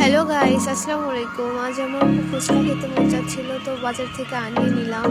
Hello guys আসসালামু আলাইকুম আজ আমার ফুচকা খেতে মন চাচ্ছিল, তো বাজার থেকে আনিয়ে নিলাম।